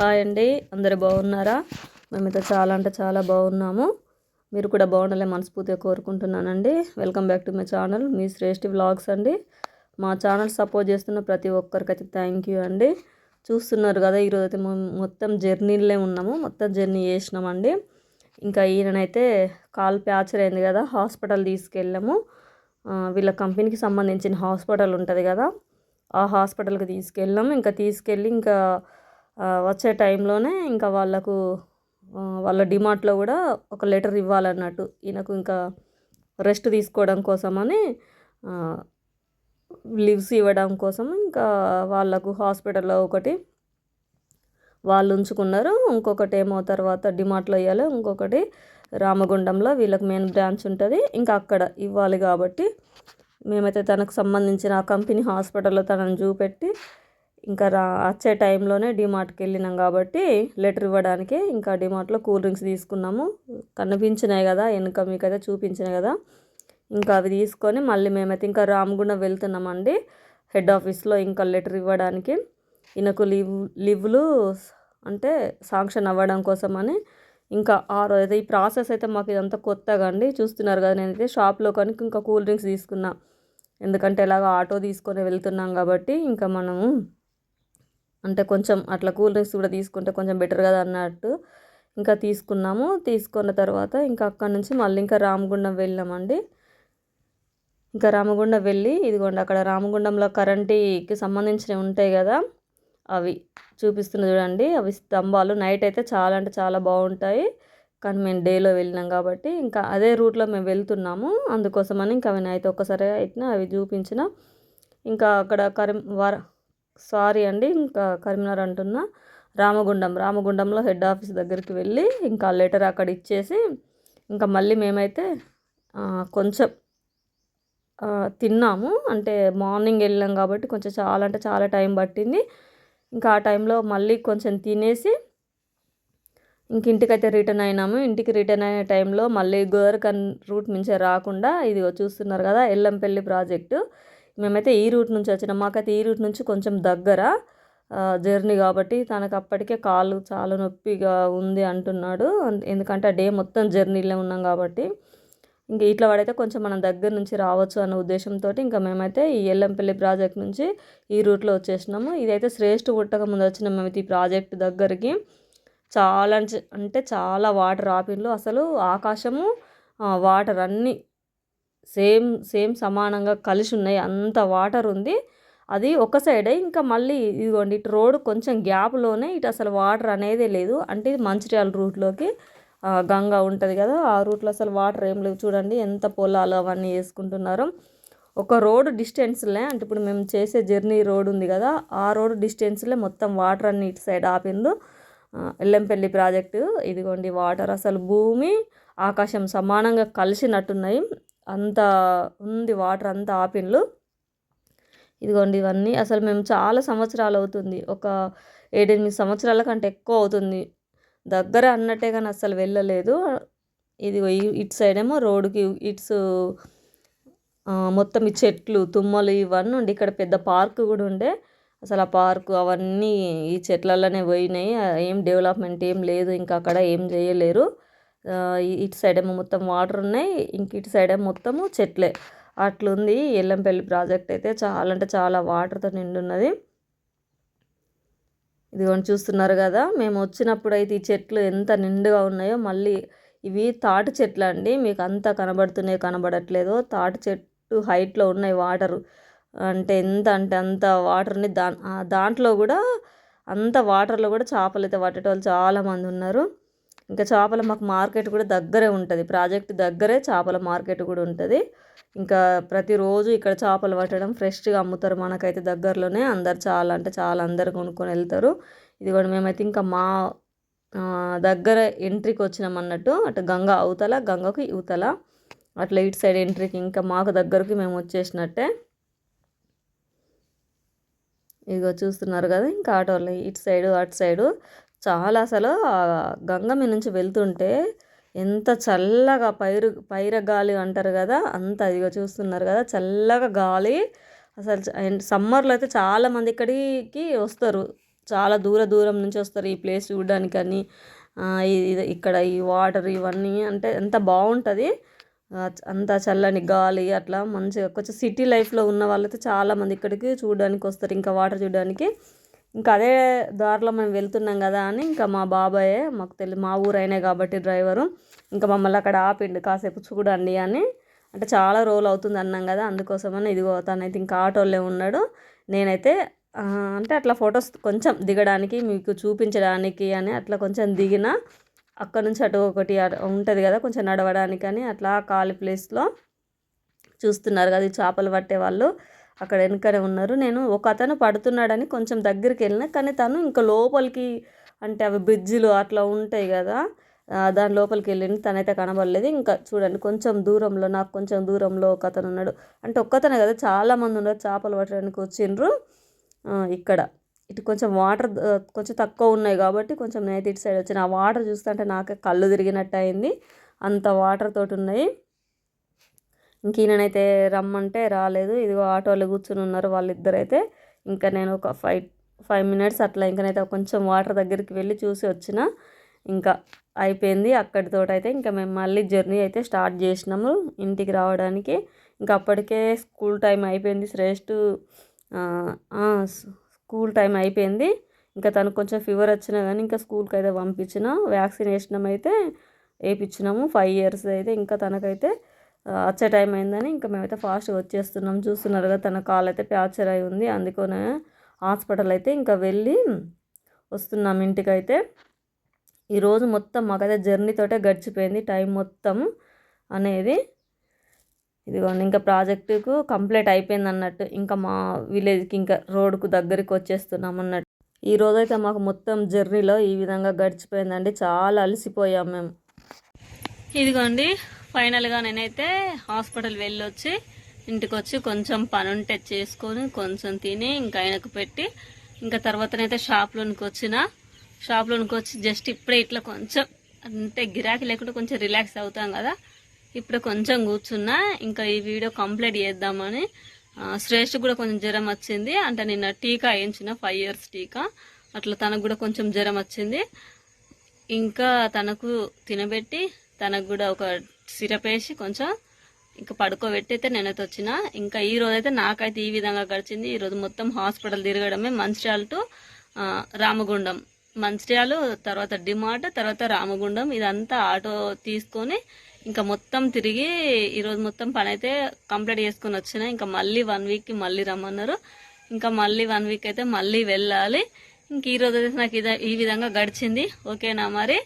Hi అండి. అందరు బాగున్నారా? మేమైతే చాలా అంటే చాలా బాగున్నాము. మీరు కూడా బాగుండాలి మనస్ఫూర్తిగా కోరుకుంటున్నానండి. Welcome back to my channel me Shreshti vlogs అండి. మా ఛానల్ సపోర్ట్ చేస్తున్న ప్రతి ఒక్కరికైతే థ్యాంక్ యూ అండి. చూస్తున్నారు కదా ఈరోజు అయితే మొత్తం జర్నీలే ఉన్నాము. మొత్తం జర్నీ చేసినామండి. ఇంకా ఈయననైతే కాల్ ప్యాచర్ అయింది కదా హాస్పిటల్ తీసుకెళ్ళాము. వీళ్ళ కంపెనీకి సంబంధించిన హాస్పిటల్ ఉంటుంది కదా ఆ హాస్పిటల్కి తీసుకెళ్ళాము. ఇంకా తీసుకెళ్ళి ఇంకా వచ్చే టైంలోనే ఇంకా వాళ్ళకు వాళ్ళ డిమార్ట్లో కూడా ఒక లెటర్ ఇవ్వాలన్నట్టు ఈయనకు ఇంకా రెస్ట్ తీసుకోవడం కోసమని లివ్స్ ఇవ్వడం కోసం ఇంకా వాళ్ళకు హాస్పిటల్లో ఒకటి వాళ్ళు ఉంచుకున్నారు. ఇంకొకటి ఏమో తర్వాత డిమార్ట్లో ఇవ్వాలి ఇంకొకటి రామగుండంలో వీళ్ళకి మెయిన్ బ్రాంచ్ ఉంటుంది. ఇంకా అక్కడ ఇవ్వాలి కాబట్టి మేమైతే తనకు సంబంధించిన ఆ కంపెనీ హాస్పిటల్లో తనను చూపెట్టి ఇంకా రా వచ్చే టైంలోనే డిమార్ట్కి వెళ్ళినాం కాబట్టి లెటర్ ఇవ్వడానికి ఇంకా డిమార్ట్లో కూల్ డ్రింక్స్ తీసుకున్నాము. కనిపించినాయి కదా వెనుక మీకైతే చూపించినాయి కదా. ఇంకా అవి తీసుకొని మళ్ళీ మేమైతే ఇంకా రామగుండం వెళ్తున్నామండి. హెడ్ ఆఫీస్లో ఇంకా లెటర్ ఇవ్వడానికి. ఈయనకు లీవ్ లీవ్లు అంటే శాంక్షన్ అవ్వడం కోసమని ఇంకా ఆ రోజు ఈ ప్రాసెస్ అయితే మాకు ఇదంతా కొత్తగా అండి. చూస్తున్నారు కదా నేనైతే షాప్లో కానీ ఇంకా కూల్ డ్రింక్స్ తీసుకున్నా. ఎందుకంటే ఇలాగ ఆటో తీసుకొని వెళ్తున్నాం కాబట్టి ఇంకా మనము అంటే కొంచెం అట్లా కూల్ డ్రింక్స్ కూడా తీసుకుంటే కొంచెం బెటర్ కదా అన్నట్టు ఇంకా తీసుకున్నాము. తీసుకున్న తర్వాత ఇంకా అక్కడ నుంచి మళ్ళీ ఇంకా రామగుండం వెళ్ళామండి. ఇంకా రామగుండం వెళ్ళి ఇదిగోండి అక్కడ రామగుండంలో కరెంటుకి సంబంధించినవి ఉంటాయి కదా అవి చూపిస్తున్న చూడండి. అవి స్తంభాలు. నైట్ అయితే చాలా అంటే చాలా బాగుంటాయి. కానీ మేము డేలో వెళ్ళినాం కాబట్టి ఇంకా అదే రూట్లో మేము వెళ్తున్నాము. అందుకోసమని ఇంకా అవి అయితే ఒక్కసారి అయితే అవి చూపించిన. ఇంకా అక్కడ కరీం వర సారీ అండి ఇంకా కరీంనగర్ అంటున్నా. రామగుండం రామగుండంలో హెడ్ ఆఫీస్ దగ్గరికి వెళ్ళి ఇంకా లెటర్ అక్కడ ఇచ్చేసి ఇంకా మళ్ళీ మేమైతే కొంచెం తిన్నాము. అంటే మార్నింగ్ వెళ్ళాం కాబట్టి కొంచెం చాలా అంటే చాలా టైం పట్టింది. ఇంకా ఆ టైంలో మళ్ళీ కొంచెం తినేసి ఇంక ఇంటికైతే రిటర్న్ అయినాము. ఇంటికి రిటర్న్ అయిన టైంలో మళ్ళీ గోరకన్ రూట్ నుంచే రాకుండా ఇది చూస్తున్నారు కదా ఎల్లంపల్లి ప్రాజెక్టు. మేమైతే ఈ రూట్ నుంచి వచ్చినాం. మాకైతే ఈ రూట్ నుంచి కొంచెం దగ్గర జర్నీ కాబట్టి తనకు అప్పటికే కాలు చాలా నొప్పిగా ఉంది అంటున్నాడు. ఎందుకంటే ఆ డే మొత్తం జర్నీలో ఉన్నాం కాబట్టి ఇంకా ఇట్లా పడైతే కొంచెం మనం దగ్గర నుంచి రావచ్చు అన్న ఉద్దేశంతో ఇంకా మేమైతే ఈ ఎల్లంపల్లి ప్రాజెక్ట్ నుంచి ఈ రూట్లో వచ్చేసినాము. ఇదైతే శ్రేష్ఠ పుట్టక ముందు వచ్చినాం మేమైతే ఈ ప్రాజెక్ట్ దగ్గరికి. చాలా అంటే చాలా వాటర్ ఆపిన్లు అసలు ఆకాశము వాటర్ అన్నీ సేమ్ సేమ్ సమానంగా కలిసి ఉన్నాయి. అంత వాటర్ ఉంది. అది ఒక సైడే ఇంకా మళ్ళీ ఇదిగోండి ఇటు రోడ్ కొంచెం గ్యాప్లోనే ఇటు అసలు వాటర్ అనేదే లేదు. అంటే ఇది మంచిర్యాల రూట్లోకి గంగా ఉంటుంది కదా ఆ రూట్లో అసలు వాటర్ ఏం లేవు. చూడండి ఎంత పొలాలు అవన్నీ వేసుకుంటున్నారో. ఒక రోడ్ డిస్టెన్స్లే అంటే ఇప్పుడు మేము చేసే జర్నీ రోడ్ ఉంది కదా ఆ రోడ్ డిస్టెన్స్లే మొత్తం వాటర్ అన్ని ఇటు సైడ్ ఆపిండు ఎల్లంపల్లి ప్రాజెక్టు ఇదిగోండి వాటర్ అసలు భూమి ఆకాశం సమానంగా కలిసినట్టున్నాయి. అంత ఉంది వాటర్ అంతా ఆపిన్లు ఇదిగోండి ఇవన్నీ. అసలు మేము చాలా సంవత్సరాలు అవుతుంది. ఒక ఏడెనిమిది సంవత్సరాల కంటే ఎక్కువ అవుతుంది. దగ్గర అన్నట్టే కానీ అసలు వెళ్ళలేదు. ఇది ఇటు సైడ్ ఏమో రోడ్డుకి ఇట్స్ మొత్తం ఈ చెట్లు తుమ్మలు ఇవన్నీ ఉండి. ఇక్కడ పెద్ద పార్క్ కూడా ఉండే. అసలు ఆ పార్కు అవన్నీ ఈ చెట్లలోనే పోయినాయి. ఏం డెవలప్మెంట్ ఏం లేదు. ఇంకా అక్కడ ఏం చేయలేరు. ఇటు సైడ్ ఏమో మొత్తం వాటర్ ఉన్నాయి ఇంక ఇటు సైడ్ ఏమో మొత్తము చెట్లే. అట్లుంది ఎల్లంపల్లి ప్రాజెక్ట్ అయితే చాలా అంటే చాలా వాటర్తో నిండున్నది. ఇదిగోండి చూస్తున్నారు కదా మేము వచ్చినప్పుడు అయితే ఈ చెట్లు ఎంత నిండుగా ఉన్నాయో మళ్ళీ ఇవి తాటి చెట్లు అండి మీకు అంతా కనబడుతున్నాయి కనబడట్లేదు తాటి చెట్టు హైట్లో ఉన్నాయి వాటరు. అంటే ఎంత అంటే అంత వాటర్ ఉంది దా దాంట్లో కూడా అంత వాటర్లో కూడా చేపలు అయితే పట్టేటోళ్ళు చాలామంది ఉన్నారు. ఇంకా చేపల మాకు మార్కెట్ కూడా దగ్గరే ఉంటుంది. ప్రాజెక్ట్ దగ్గరే చేపల మార్కెట్ కూడా ఉంటుంది. ఇంకా ప్రతిరోజు ఇక్కడ చేపలు పట్టడం ఫ్రెష్గా అమ్ముతారు. మనకైతే దగ్గరలోనే అందరు చాలా అంటే చాలా అందరు కొనుక్కొని వెళ్తారు. ఇది కూడా మేమైతే ఇంకా మా దగ్గర ఎంట్రీకి వచ్చినాం అన్నట్టు. అటు గంగ అవతల గంగకు ఇవతల. అట్లా ఇటు సైడ్ ఎంట్రీకి ఇంకా మాకు దగ్గరికి మేము వచ్చేసినట్టే. ఇదిగో చూస్తున్నారు కదా ఇంకా ఆటోలు ఇటు సైడు అటు సైడు. చాలా అసలు గంగ మీద నుంచి వెళ్తుంటే ఎంత చల్లగా పైరు పైర గాలి అంటారు కదా అంత ఇదిగా చూస్తున్నారు కదా చల్లగా గాలి. అసలు సమ్మర్లో అయితే చాలామంది ఇక్కడికి వస్తారు. చాలా దూర దూరం నుంచి వస్తారు ఈ ప్లేస్ చూడడానికని ఆ, ఇది ఇక్కడ ఈ వాటర్ ఇవన్నీ అంటే ఎంత బాగుంటుంది. అంత చల్లని గాలి అట్లా మంచిగా కొంచెం సిటీ లైఫ్లో ఉన్న వాళ్ళైతే చాలామంది ఇక్కడికి చూడడానికి వస్తారు ఇంకా వాటర్ చూడడానికి. ఇంకా అదే దారిలో మేము వెళ్తున్నాం కదా అని ఇంకా మా బాబాయే మాకు తెలియదు మా ఊరైనే కాబట్టి డ్రైవరు ఇంకా మమ్మల్ని అక్కడ ఆపిండు కాసేపు చూడండి అని. అంటే చాలా రోజులు అవుతుంది అన్నాం కదా అందుకోసమని ఇదిగో తనైతే ఇంకా ఆటోలో ఉన్నాడు. నేనైతే అంటే అట్లా ఫొటోస్ కొంచెం దిగడానికి మీకు చూపించడానికి అని అట్లా కొంచెం దిగిన అక్కడ నుంచి అటు ఒకటి ఉంటుంది కదా కొంచెం నడవడానికి అని అట్లా ఖాళీ ప్లేస్లో చూస్తున్నారు కదా ఈ చేపలు పట్టే వాళ్ళు. అక్కడ వెనుకనే ఉన్నారు. నేను ఒక అతను పడుతున్నాడని కొంచెం దగ్గరికి వెళ్ళిన కానీ తను ఇంకా లోపలికి అంటే అవి బ్రిడ్జిలు అట్లా ఉంటాయి కదా దాని లోపలికి వెళ్ళింది తనైతే కనబడలేదు. ఇంకా చూడండి కొంచెం దూరంలో నాకు కొంచెం దూరంలో ఒక అతను ఉన్నాడు. అంటే ఒక్కతనే కదా చాలామంది ఉన్నారు చేపలు పట్టడానికి వచ్చిండ్రు. ఇక్కడ. ఇటు కొంచెం వాటర్ కొంచెం తక్కువ ఉన్నాయి కాబట్టి కొంచెం నైట్ ఇటు సైడ్ వచ్చిన ఆ వాటర్ చూస్తుంటే నాకే కళ్ళు తిరిగినట్టు అయింది. అంత వాటర్ తోటి ఉన్నాయి. ఇంక ఈయననైతే రమ్మంటే రాలేదు. ఇదిగో ఆటోలో కూర్చుని ఉన్నారు వాళ్ళిద్దరైతే. ఇంకా నేను ఒక ఫైవ్ ఫైవ్ మినిట్స్ అట్లా ఇంకనైతే కొంచెం వాటర్ దగ్గరికి వెళ్ళి చూసి వచ్చిన. ఇంకా అయిపోయింది అక్కడితో అయితే ఇంకా మేము మళ్ళీ జర్నీ అయితే స్టార్ట్ చేసినాము ఇంటికి రావడానికి. ఇంకా అప్పటికే స్కూల్ టైం అయిపోయింది. శ్రేష్ఠ స్కూల్ టైం అయిపోయింది. ఇంకా తనకు కొంచెం ఫీవర్ వచ్చినా కానీ ఇంకా స్కూల్కి అయితే పంపించిన. వ్యాక్సినేషన్ అయితే వేయించినాము ఫైవ్ ఇయర్స్ అయితే ఇంకా తనకైతే వచ్చే టైం అయిందని ఇంకా మేమైతే ఫాస్ట్గా వచ్చేస్తున్నాం. చూస్తున్నారు కదా తన కాలు అయితే ప్యాచర్ అయి ఉంది. అందుకనే హాస్పిటల్ అయితే ఇంకా వెళ్ళి వస్తున్నాం ఇంటికైతే. ఈరోజు మొత్తం మాకైతే జర్నీతోటే గడిచిపోయింది. టైం మొత్తం అనేది ఇదిగోండి ఇంకా ప్రాజెక్టుకు కంప్లీట్ అయిపోయింది అన్నట్టు. ఇంకా మా విలేజ్కి ఇంకా రోడ్డుకు దగ్గరికి వచ్చేస్తున్నాం అన్నట్టు. ఈ రోజైతే మాకు మొత్తం జర్నీలో ఈ విధంగా గడిచిపోయిందండి. చాలా అలసిపోయాం మేము. ఇదిగోండి ఫైనల్గా నేనైతే హాస్పిటల్ వెళ్ళొచ్చి ఇంటికి వచ్చి కొంచెం పని ఉంటే చేసుకొని కొంచెం తిని ఇంకా ఆయనకు పెట్టి ఇంకా తర్వాతనైతే షాప్లోనికి వచ్చిన షాప్లోనికి వచ్చి జస్ట్ ఇప్పుడే ఇట్లా కొంచెం అంటే గిరాకీ లేకుండా కొంచెం రిలాక్స్ అవుతాం కదా. ఇప్పుడు కొంచెం కూర్చున్నా ఇంకా ఈ వీడియో కంప్లీట్ చేద్దామని శ్రేష్ఠ కూడా కొంచెం జ్వరం వచ్చింది. అంటే నిన్న టీకా వేయించిన ఫైవ్ ఇయర్స్ టీకా. అట్లా తనకు కూడా కొంచెం జ్వరం వచ్చింది. ఇంకా తనకు తినబెట్టి తనకు కూడా ఒక సిరప్ వేసి కొంచెం ఇంకా పడుకోబెట్టి అయితే నేనైతే వచ్చిన. ఇంకా ఈ రోజు అయితే నాకైతే ఈ విధంగా గడిచింది. ఈ రోజు మొత్తం హాస్పిటల్ తిరగడమే. మంచిర్యాల టు రామగుండం. మంచిర్యాలు తర్వాత డిమార్ట్ తర్వాత రామగుండం. ఇదంతా ఆటో తీసుకొని ఇంకా మొత్తం తిరిగి ఈరోజు మొత్తం పని అయితే కంప్లీట్ చేసుకుని వచ్చిన. ఇంకా మళ్ళీ వన్ వీక్కి మళ్ళీ రమ్మన్నారు. ఇంకా మళ్ళీ వన్ వీక్ అయితే మళ్ళీ వెళ్ళాలి. ఇంక ఈరోజు అయితే నాకు ఇదే ఈ విధంగా గడిచింది. ఓకేనా మరి?